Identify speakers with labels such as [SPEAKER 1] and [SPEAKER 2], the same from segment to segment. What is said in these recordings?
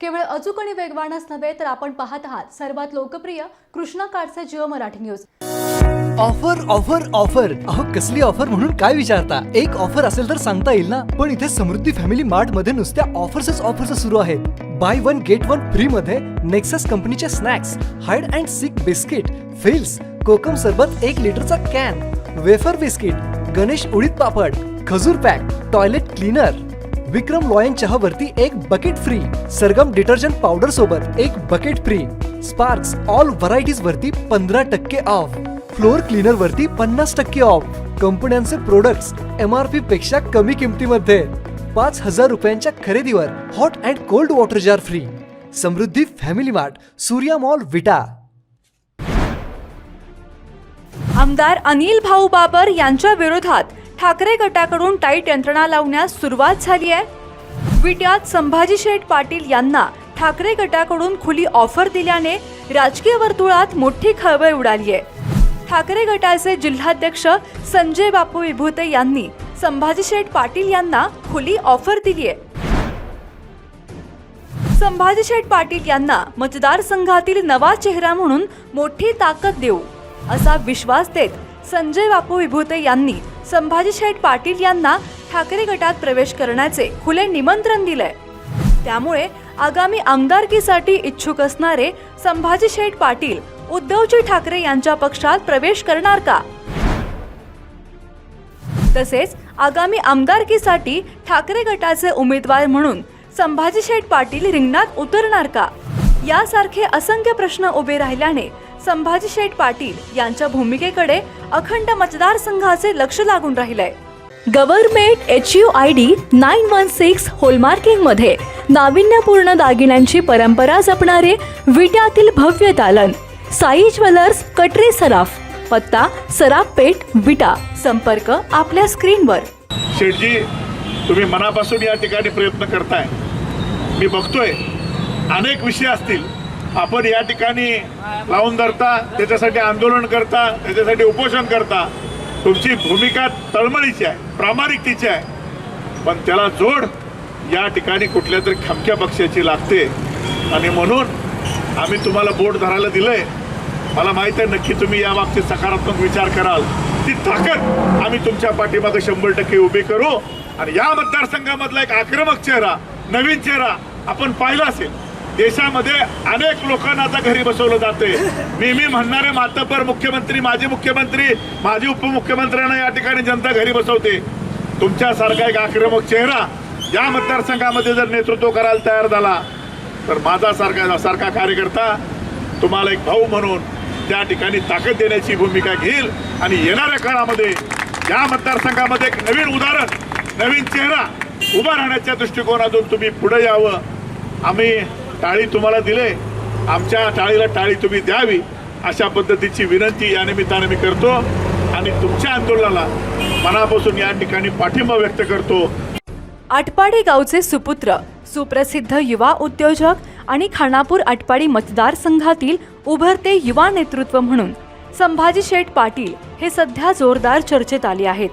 [SPEAKER 1] केवळ अचूक आणि वेगवानच नव्हे तर आपण पाहत आहात सर्वात लोकप्रिय कृष्णा काडचे Jio Marathi news.
[SPEAKER 2] Offer offer offer. अहो कसली ऑफर म्हणून काय विचारता? एक ऑफर असेल तर सांगता येईल ना? पण इथे समृद्धी फॅमिली मार्टमध्ये नुसत्या ऑफर्सच ऑफर्स सुरू आहेत. Buy one get one free मध्ये नेक्सस कंपनीचे snacks hide and seek biscuit fills कोकम सरबत एक लिटरचा कॅन वेफर बिस्किट गणेश उडीद पापड खजूर pack toilet cleaner. Vikram Lion चहावरती एक bucket free Sargam detergent powder सोबत एक bucket free Sparks all varieties वरती पंधरा टक्के ऑफ फ्लोअर क्लीनर वरती पन्नास टक्के ऑफ कंपन्यांचे प्रोडक्ट्स एम आर पी पेक्षा कमी किमतीमध्ये. पाच हजार रुपयांच्या खरेदीवर hot and cold water jar free Samruddhi Family Mart Surya Mall Vita.
[SPEAKER 3] आमदार अनिल भाऊ बाबर यांच्या विरोधात ठाकरे गटाकडून टाईट यंत्रणा लावण्यास सुरुवात झाली आहे. विट्यात संभाजी शेठ पाटील यांना ठाकरे गटाकडून खुली ऑफर दिल्याने राजकीय वर्तुळात मोठी खळबळ उडाली आहे. ठाकरे गटाचे जिल्हाध्यक्ष संजय बापू विभूते यांनी संभाजी शेठ पाटील यांना खुली ऑफर दिली आहे. संभाजी शेठ पाटील यांना मतदारसंघातील नवा चेहरा म्हणून मोठी ताकद देऊ असा विश्वास देत संजय बापू विभूते यांनी संभाजी शेठ पाटील यांना ठाकरे गटात प्रवेश करण्याचे खुले निमंत्रण दिलंय. त्यामुळे आगामी आमदारकीसाठी इच्छुक असणारे संभाजी शेठ पाटील उद्धवजी ठाकरे यांच्या पक्षात प्रवेश करणार का? तसेच आगामी आमदारकीसाठी ठाकरे गटाचे उमेदवार म्हणून संभाजी शेठ पाटील रिंगणात उतरणार का? यासारखे असंख्य प्रश्न उभे राहिल्याने संभाजी शेठ पाटील यांच्या भूमिकेकडे अखंड मतदारसंघाचे लक्ष लागून राहिलंय. Government H U I D nine one six होलमार्किंगमध्ये नाविन्यपूर्ण दागिन्यांची परंपरा जपणारे विट्यातील भव्य दालन साई ज्वेलर्स कटरे सराफ पत्ता सराफ पेठ विटा संपर्क आपल्या स्क्रीनवर.
[SPEAKER 4] शेठजी तुम्ही मनापासून या ठिकाणी प्रयत्न करताय. मी बघतोय अनेक विषय असतील आपण या ठिकाणी लावून धरता त्याच्यासाठी आंदोलन करता त्याच्यासाठी उपोषण करता. तुमची भूमिका तळमळीची आहे प्रामाणिकतेची आहे. पण त्याला जोड या ठिकाणी कुठल्या तरी खमक्या पक्षाची लागते. आणि म्हणून आम्ही तुम्हाला बोट धरायला दिलंय. मला माहीत आहे नक्की तुम्ही या बाबतीत सकारात्मक विचार कराल. ती ताकद आम्ही तुमच्या पाठीमागे शंभर टक्के उभी करू. आणि या मतदारसंघामधला एक आक्रमक चेहरा नवीन चेहरा आपण पाहिला असेल. देशामध्ये अनेक लोकांना आता घरी बसवलं जाते नेहमी म्हणणारे मातबर मुख्यमंत्री माजी मुख्यमंत्री माजी उपमुख्यमंत्र्यांना या ठिकाणी जनता घरी बसवते. तुमच्यासारखा एक आक्रमक चेहरा या मतदारसंघामध्ये जर नेतृत्व करायला तयार झाला तर माझा सारखा सारखा कार्यकर्ता तुम्हाला एक भाऊ म्हणून त्या ठिकाणी ताकद देण्याची भूमिका घेईल आणि येणाऱ्या काळामध्ये या मतदारसंघामध्ये एक नवीन उदाहरण नवीन चेहरा उभा राहण्याच्या दृष्टिकोनातून तुम्ही पुढे यावं. आम्ही टाळी तुम्हाला दिले आमच्या टाळीला टाळी तुम्ही द्यावी अशा पद्धतीची विनंती या निमित्ताने मी करतो आणि तुमच्या आंदोलनाला मनापासून या ठिकाणी पाठिंबा व्यक्त करतो.
[SPEAKER 3] आटपाडी गावचे सुपुत्र सुप्रसिद्ध युवा उद्योजक आणि खानापूर आटपाडी मतदारसंघातील उभरते युवा नेतृत्व म्हणून संभाजी शेठ पाटील हे सध्या जोरदार चर्चेत आले आहेत.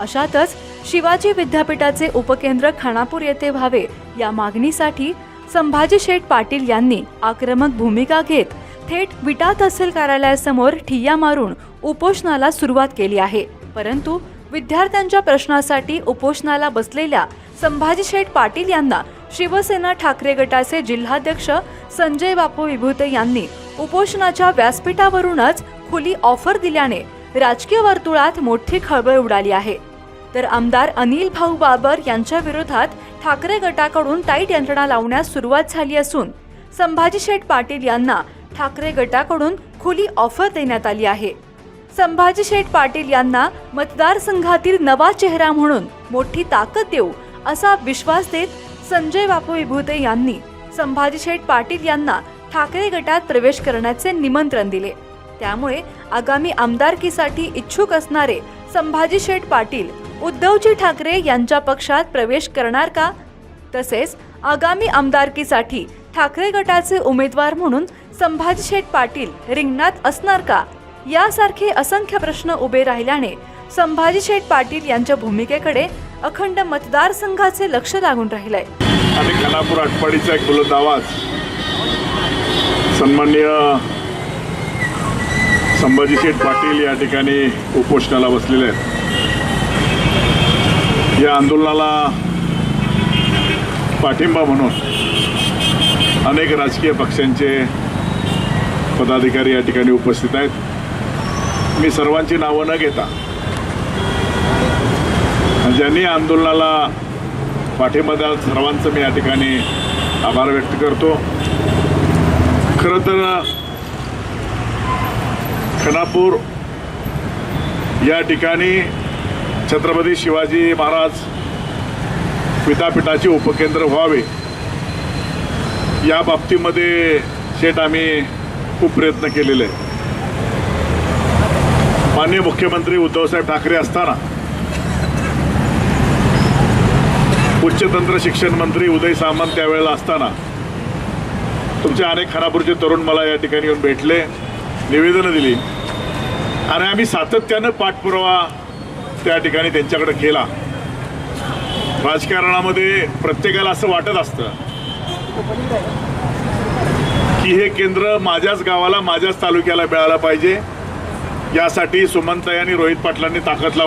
[SPEAKER 3] अशातच शिवाजी विद्यापीठाचे उपकेंद्र खानापूर येथे व्हावे या मागणीसाठी संभाजी शेठ पाटील यांनी आक्रमक भूमिका घेत थेट विटा तहसील कार्यालयासमोर ठिय्या मारून उपोषणाला सुरुवात केली आहे. परंतु विद्यार्थ्यांच्या प्रश्नासाठी उपोषणाला बसलेल्या संभाजी शेठ पाटील यांना शिवसेना ठाकरे गटाचे जिल्हाध्यक्ष संजय बापू विभूते यांनी उपोषणाच्या व्यासपीठावरूनच खुली ऑफर दिल्याने राजकीय वर्तुळात मोठी खळबळ उडाली आहे. तर आमदार अनिल भाऊ बाबर यांच्या विरोधात ठाकरे गटाकडून टाईट यंत्रणा लावण्यास सुरुवात झाली असून संभाजी शेठ पाटील यांना ठाकरे गटाकडून खुली ऑफर देण्यात आली आहे. संभाजी शेठ पाटील यांना मतदारसंघातील नवा चेहरा म्हणून मोठी ताकद देऊ असा विश्वास देत संजय बापू विभूते यांनी संभाजी शेठ पाटील यांना ठाकरे गटात प्रवेश करण्याचे निमंत्रण दिले. त्यामुळे आगामी आमदारकीसाठी इच्छुक असणारे संभाजी शेठ पाटील उद्धवजी ठाकरे यांच्या पक्षात प्रवेश करणार का? तसेच आगामी आमदारकीसाठी ठाकरे गटाचे उमेदवार म्हणून संभाजी शेठ पाटील रिंगणात असणार का? यासारखे असंख्य प्रश्न उभे राहिल्याने संभाजी शेठ पाटील यांच्या भूमिकेकडे अखंड मतदारसंघाचे लक्ष लागून राहिलंय.
[SPEAKER 4] आणि खानापूर आटपाडीचा एक बुलंद आवाज. सन्माननीय संभाजी शेठ पाटील या ठिकाणी उपोषणाला बसलेले आहेत. या आंदोलनाला पाठिंबा म्हणून अनेक राजकीय पक्षांचे पदाधिकारी या ठिकाणी उपस्थित आहेत. मी सर्वांची नावं न घेता ज्यांनी आंदोलनाला पाठिंबा द्याल सर्वांचं मी या ठिकाणी आभार व्यक्त करतो. खरं तर खनापूर या ठिकाणी छत्रपती शिवाजी महाराज विद्यापीठाचे उपकेंद्र व्हावे. या बाबतीमध्ये शेठ आम्ही खूप प्रयत्न केलेले आहे माननीय मुख्यमंत्री उद्धवसाहेब ठाकरे असताना उच्चतंत्र शिक्षण मंत्री उदय सामंत त्यावेळेला असताना तुमचे अनेक खानापूरचे तरुण मला या ठिकाणी येऊन भेटले निवेदनं दिली. आणि आम्ही सातत्यानं पाठपुरावा त्या ठिकाणी त्यांच्याकडे केला राजकारणामध्ये प्रत्येकाला असं वाटत असतं की हे केंद्र माझ्याच गावाला माझ्याच तालुक्याला मिळालं पाहिजे. यासाठी सुमनताई आणि रोहित पाटलांनी ताकद लावली.